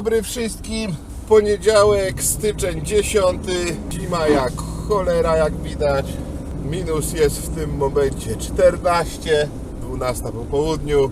dobry wszystkim. Poniedziałek, styczeń 10. Zima jak cholera, jak widać. Minus jest w tym momencie 14, 12 po południu.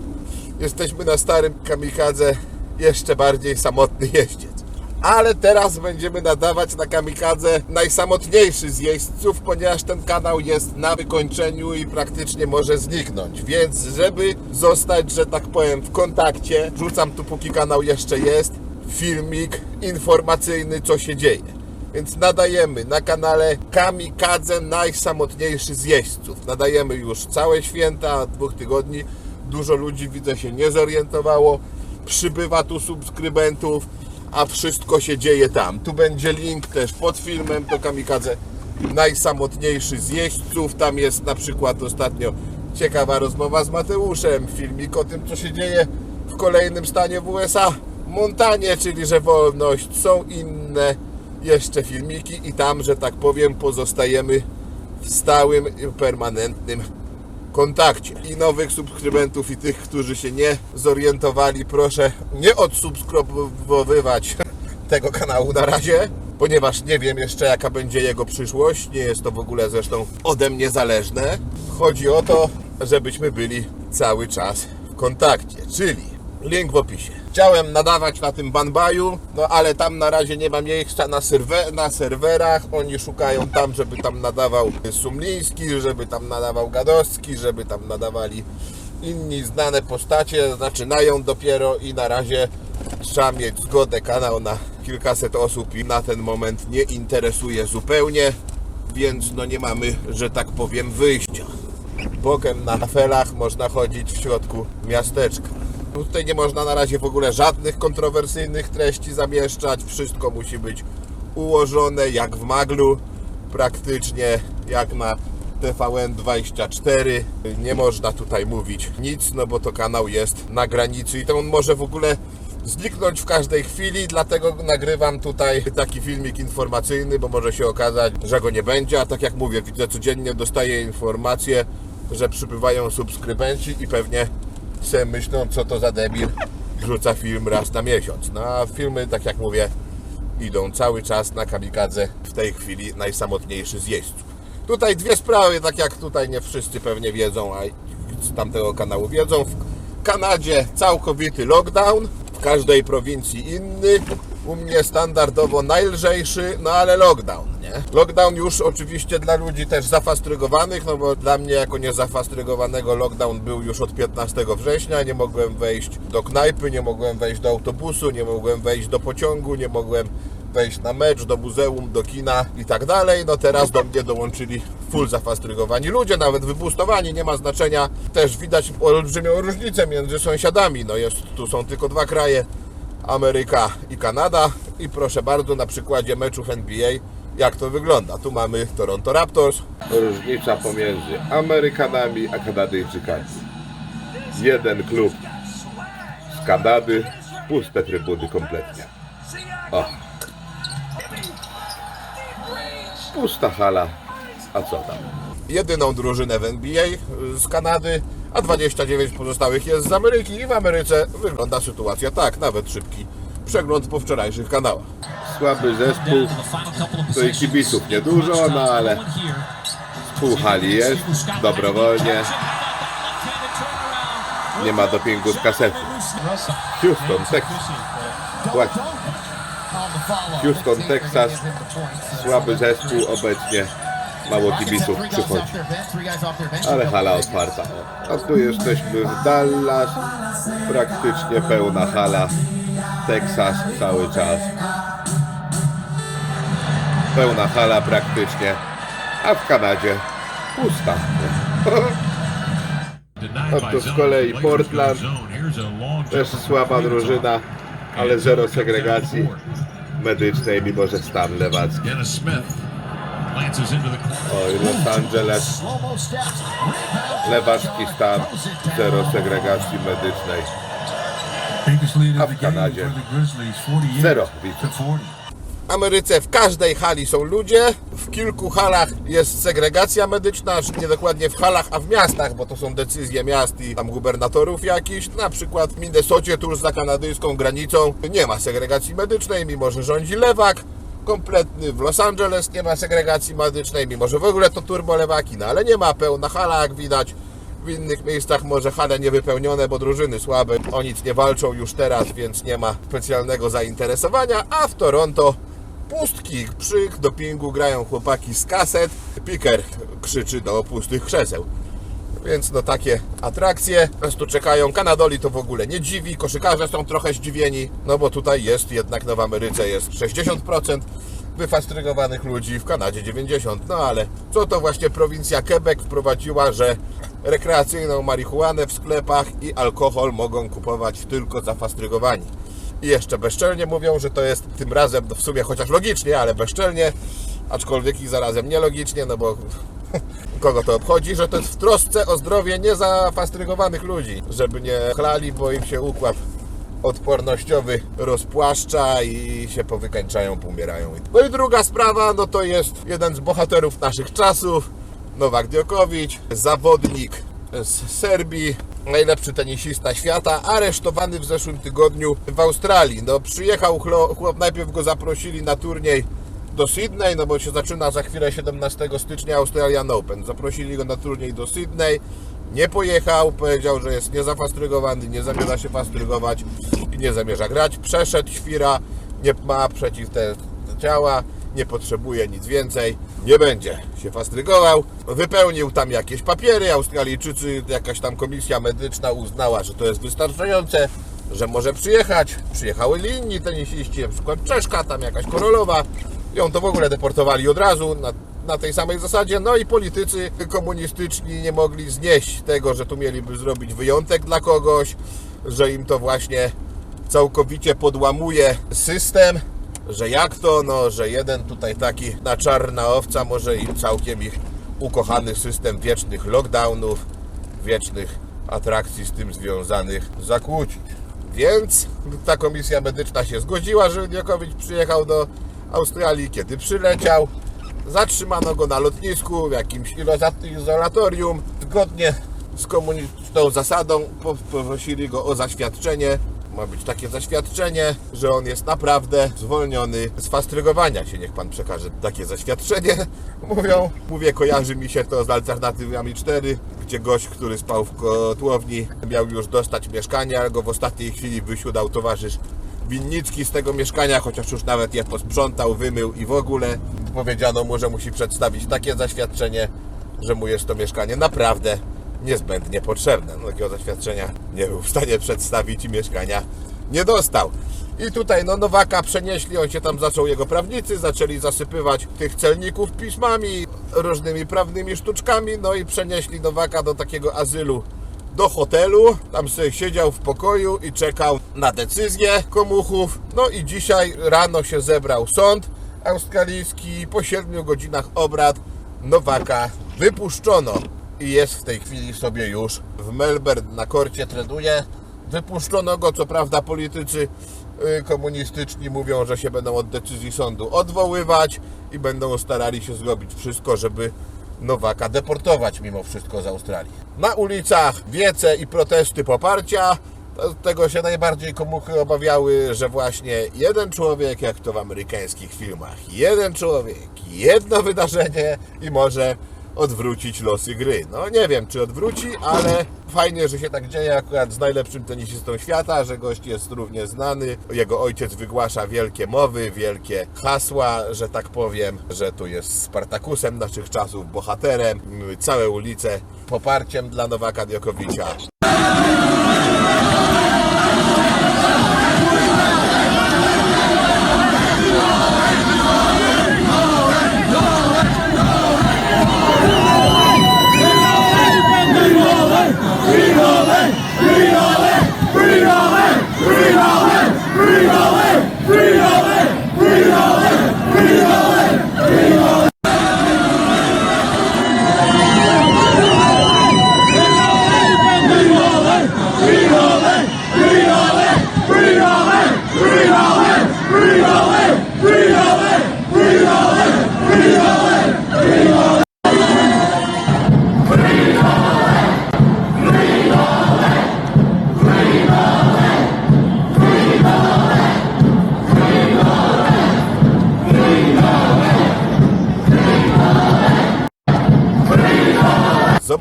Jesteśmy na starym kamikadze, jeszcze bardziej samotny jeździec. Ale teraz będziemy nadawać na kamikadze najsamotniejszy z jeźdźców, ponieważ ten kanał jest na wykończeniu i praktycznie może zniknąć. Więc żeby zostać, że tak powiem, w kontakcie, rzucam tu póki kanał jeszcze jest, filmik informacyjny, co się dzieje. Więc nadajemy na kanale Kamikadze najsamotniejszy z jeźdźców. Nadajemy już całe święta, dwóch tygodni. Dużo ludzi widzę się nie zorientowało. Przybywa tu subskrybentów, a wszystko się dzieje tam. Tu będzie link też pod filmem do Kamikadze najsamotniejszy z jeźdźców. Tam jest na przykład ostatnio ciekawa rozmowa z Mateuszem, filmik o tym, co się dzieje w kolejnym stanie w USA. Montanie, czyli że wolność. Są inne jeszcze filmiki i tam, że tak powiem, pozostajemy w stałym, permanentnym kontakcie. I nowych subskrybentów i tych, którzy się nie zorientowali, proszę nie odsubskrybowywać tego kanału na razie, ponieważ nie wiem jeszcze jaka będzie jego przyszłość. Nie jest to w ogóle zresztą ode mnie zależne. Chodzi o to, żebyśmy byli cały czas w kontakcie, czyli link w opisie. Chciałem nadawać na tym Banbaju, no ale tam na razie nie ma miejsca na, serwe, na serwerach. Oni szukają tam, żeby tam nadawał Sumliński, żeby tam nadawał Gadowski, żeby tam nadawali inni znane postacie. Zaczynają dopiero i na razie trzeba mieć zgodę kanał na kilkaset osób i na ten moment nie interesuje zupełnie, więc no nie mamy, że tak powiem, wyjścia. Bokiem na felach można chodzić w środku miasteczka. Tutaj nie można na razie w ogóle żadnych kontrowersyjnych treści zamieszczać. Wszystko musi być ułożone jak w maglu, praktycznie jak na TVN24. Nie można tutaj mówić nic, no bo to kanał jest na granicy i to on może w ogóle zniknąć w każdej chwili, dlatego nagrywam tutaj taki filmik informacyjny, bo może się okazać, że go nie będzie, a tak jak mówię, widzę codziennie dostaję informacje, że przybywają subskrybenci i pewnie se myślą, co to za debil wrzuca film raz na miesiąc. No a filmy, tak jak mówię, idą cały czas na kamikadze, w tej chwili najsamotniejszy z jeźdźców. Tutaj dwie sprawy, tak jak tutaj nie wszyscy pewnie wiedzą, a z tamtego kanału wiedzą. W Kanadzie całkowity lockdown, w każdej prowincji inny. U mnie standardowo najlżejszy, no ale lockdown, nie? Lockdown już oczywiście dla ludzi też zafastrygowanych, no bo dla mnie jako niezafastrygowanego lockdown był już od 15 września. Nie mogłem wejść do knajpy, nie mogłem wejść do autobusu, nie mogłem wejść do pociągu, nie mogłem wejść na mecz, do muzeum, do kina i tak dalej. No teraz do mnie dołączyli full zafastrygowani ludzie, nawet wybustowani, nie ma znaczenia. Też widać olbrzymią różnicę między sąsiadami. No jest, tu są tylko dwa kraje, Ameryka i Kanada. I proszę bardzo, na przykładzie meczów NBA, jak to wygląda. Tu mamy Toronto Raptors. Różnica pomiędzy Amerykanami a Kanadyjczykami. Jeden klub z Kanady, puste trybuny kompletnie. O. Pusta hala, a co tam? Jedyną drużynę w NBA z Kanady, a 29 pozostałych jest z Ameryki i w Ameryce wygląda sytuacja tak, nawet szybki przegląd po wczorajszych kanałach. Słaby zespół, to i kibiców niedużo, no ale pół hali jest, dobrowolnie, nie ma dopingu z kasety. Houston, Texas. Właśnie. Houston, Texas, słaby zespół obecnie, mało kibiców przychodzi, ale hala otwarta. A tu jesteśmy w Dallas, praktycznie pełna hala, Texas cały czas. Pełna hala praktycznie, a w Kanadzie pusta. A to z kolei Portland, Też słaba drużyna, ale zero segregacji medycznej, mimo że stan lewacki. Oj, Los Angeles, lewacki stan, zero segregacji medycznej. A w Kanadzie for the Grizzlies, 48 zero. 40. Ameryce w każdej hali są ludzie, w kilku halach jest segregacja medyczna, nie dokładnie w halach, a w miastach, bo to są decyzje miast i tam gubernatorów jakichś. Na przykład w Minnesocie, tuż za kanadyjską granicą, nie ma segregacji medycznej, mimo że rządzi lewak. Kompletny w Los Angeles nie ma segregacji medycznej, mimo że w ogóle to turbo lewaki, no ale nie ma pełna hala, jak widać. W innych miejscach może hale niewypełnione, bo drużyny słabe, o nic nie walczą już teraz, więc nie ma specjalnego zainteresowania, a w Toronto pustki przy dopingu grają chłopaki z kaset, piker krzyczy do pustych krzeseł. Więc no takie atrakcje nas tu czekają. Kanadoli to w ogóle nie dziwi, koszykarze są trochę zdziwieni, no bo tutaj jest jednak no w Ameryce jest 60% wyfastrygowanych ludzi, w Kanadzie 90%. No ale co to właśnie prowincja Quebec wprowadziła, że rekreacyjną marihuanę w sklepach i alkohol mogą kupować tylko zafastrygowani. I jeszcze bezczelnie mówią, że to jest tym razem, no w sumie chociaż logicznie, ale bezczelnie, aczkolwiek i zarazem nielogicznie, no bo kogo to obchodzi, że to jest w trosce o zdrowie niezafastrygowanych ludzi, żeby nie chlali, bo im się układ odpornościowy rozpłaszcza i się powykańczają, pomierają. No i druga sprawa, no to jest jeden z bohaterów naszych czasów, Nowak Djokovic, zawodnik z Serbii, najlepszy tenisista świata, aresztowany w zeszłym tygodniu w Australii. No przyjechał chłop, najpierw go zaprosili na turniej do Sydney, no bo się zaczyna za chwilę 17 stycznia Australian Open. Zaprosili go na turniej do Sydney, nie pojechał, powiedział, że jest niezafastrygowany, nie zamierza się fastrygować i nie zamierza grać. Przeszedł świra, nie ma przeciw te ciała, nie potrzebuje nic więcej, nie będzie się fastrygował. Wypełnił tam jakieś papiery, Australijczycy, jakaś tam komisja medyczna uznała, że to jest wystarczające, że może przyjechać. Przyjechały inni tenisiści, na przykład Czeszka, tam jakaś Korolowa. Ją to w ogóle deportowali od razu na, na tej samej zasadzie. No i politycy komunistyczni nie mogli znieść tego, że tu mieliby zrobić wyjątek dla kogoś, że im to właśnie całkowicie podłamuje system, że jak to, no, że jeden tutaj taki na czarna owca może im całkiem ich ukochany system wiecznych lockdownów, wiecznych atrakcji z tym związanych zakłócić. Więc ta komisja medyczna się zgodziła, że Djokovic przyjechał do Australii, kiedy przyleciał. Zatrzymano go na lotnisku w jakimś izolatorium. Zgodnie z komunistyczną zasadą po- poprosili go o zaświadczenie. Ma być takie zaświadczenie, że on jest naprawdę zwolniony z fastrygowania się. Niech pan przekaże takie zaświadczenie. Mówią, mówię, kojarzy mi się to z alternatywami 4, gdzie gość, który spał w kotłowni, miał już dostać mieszkanie, ale go w ostatniej chwili wysiudał towarzysz Winnicki z tego mieszkania, chociaż już nawet je posprzątał, wymył i w ogóle powiedziano mu, że musi przedstawić takie zaświadczenie, że mu jest to mieszkanie naprawdę niezbędnie potrzebne. No, takiego zaświadczenia nie był w stanie przedstawić i mieszkania nie dostał. I tutaj no Nowaka przenieśli, on się tam zaczął, jego prawnicy zaczęli zasypywać tych celników pismami, różnymi prawnymi sztuczkami, no i przenieśli Nowaka do takiego azylu do hotelu, tam sobie siedział w pokoju i czekał na decyzję komuchów. No i dzisiaj rano się zebrał sąd australijski, po 7 godzinach obrad Nowaka wypuszczono i jest w tej chwili sobie już w Melbourne na korcie trenuje. Wypuszczono go, co prawda politycy y, komunistyczni mówią, że się będą od decyzji sądu odwoływać i będą starali się zrobić wszystko, żeby Nowaka deportować mimo wszystko z Australii. Na ulicach wiece i protesty poparcia. Tego się najbardziej komuchy obawiały, że właśnie jeden człowiek, jak to w amerykańskich filmach, jeden człowiek, jedno wydarzenie i może odwrócić losy gry. No nie wiem, czy odwróci, ale fajnie, że się tak dzieje akurat z najlepszym tenisistą świata, że gość jest równie znany. Jego ojciec wygłasza wielkie mowy, wielkie hasła, że tak powiem, że tu jest Spartakusem naszych czasów, bohaterem. Całe ulice poparciem dla Nowaka Djokovicia.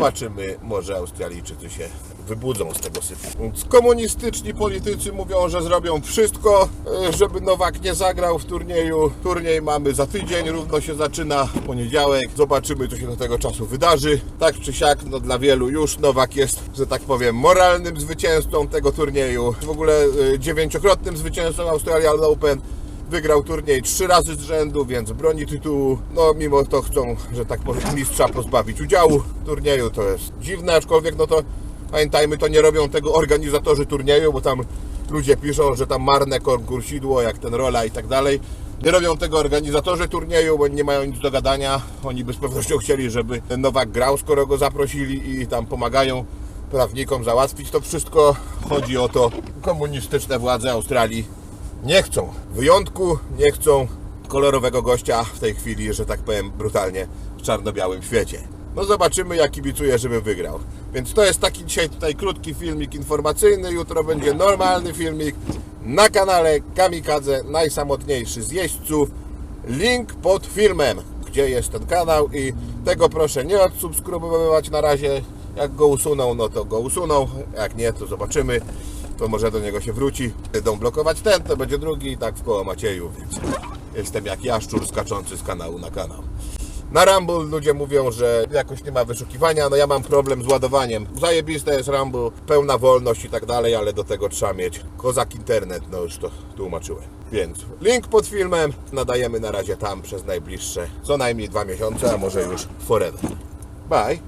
Zobaczymy, może Australijczycy się wybudzą z tego syfu. Komunistyczni politycy mówią, że zrobią wszystko, e, żeby Nowak nie zagrał w turnieju. Turniej mamy za tydzień, równo się zaczyna w poniedziałek. Zobaczymy, co się do tego czasu wydarzy. Tak czy siak, no dla wielu już Nowak jest, że tak powiem, moralnym zwycięzcą tego turnieju. W ogóle e, dziewięciokrotnym zwycięzcą Australian Open. Wygrał turniej trzy razy z rzędu, więc broni tytułu. No mimo to chcą, że tak mistrza pozbawić udziału w turnieju. To jest dziwne, aczkolwiek no to pamiętajmy, to nie robią tego organizatorzy turnieju, bo tam ludzie piszą, że tam marne konkursidło, jak ten rola i tak dalej. Nie robią tego organizatorzy turnieju, bo nie mają nic do gadania. Oni by z pewnością chcieli, żeby ten Nowak grał, skoro go zaprosili i tam pomagają prawnikom załatwić to wszystko. Chodzi o to, komunistyczne władze Australii nie chcą wyjątku, nie chcą kolorowego gościa w tej chwili, że tak powiem brutalnie, w czarno-białym świecie. No zobaczymy, jak kibicuję, żeby wygrał. Więc to jest taki dzisiaj tutaj krótki filmik informacyjny. Jutro będzie normalny filmik na kanale Kamikadze, najsamotniejszy z jeźdźców. Link pod filmem, gdzie jest ten kanał i tego proszę nie odsubskrybować na razie. Jak go usuną, no to go usuną. Jak nie, to zobaczymy. To może do niego się wróci. Będą blokować ten, to będzie drugi i tak w koło Macieju, więc jestem jak jaszczur skaczący z kanału na kanał. Na Rumble ludzie mówią, że jakoś nie ma wyszukiwania, no ja mam problem z ładowaniem. Zajebiste jest Rumble, pełna wolność i tak dalej, ale do tego trzeba mieć kozak internet, no już to tłumaczyłem. Więc link pod filmem nadajemy na razie tam przez najbliższe co najmniej dwa miesiące, a może już forever. Bye!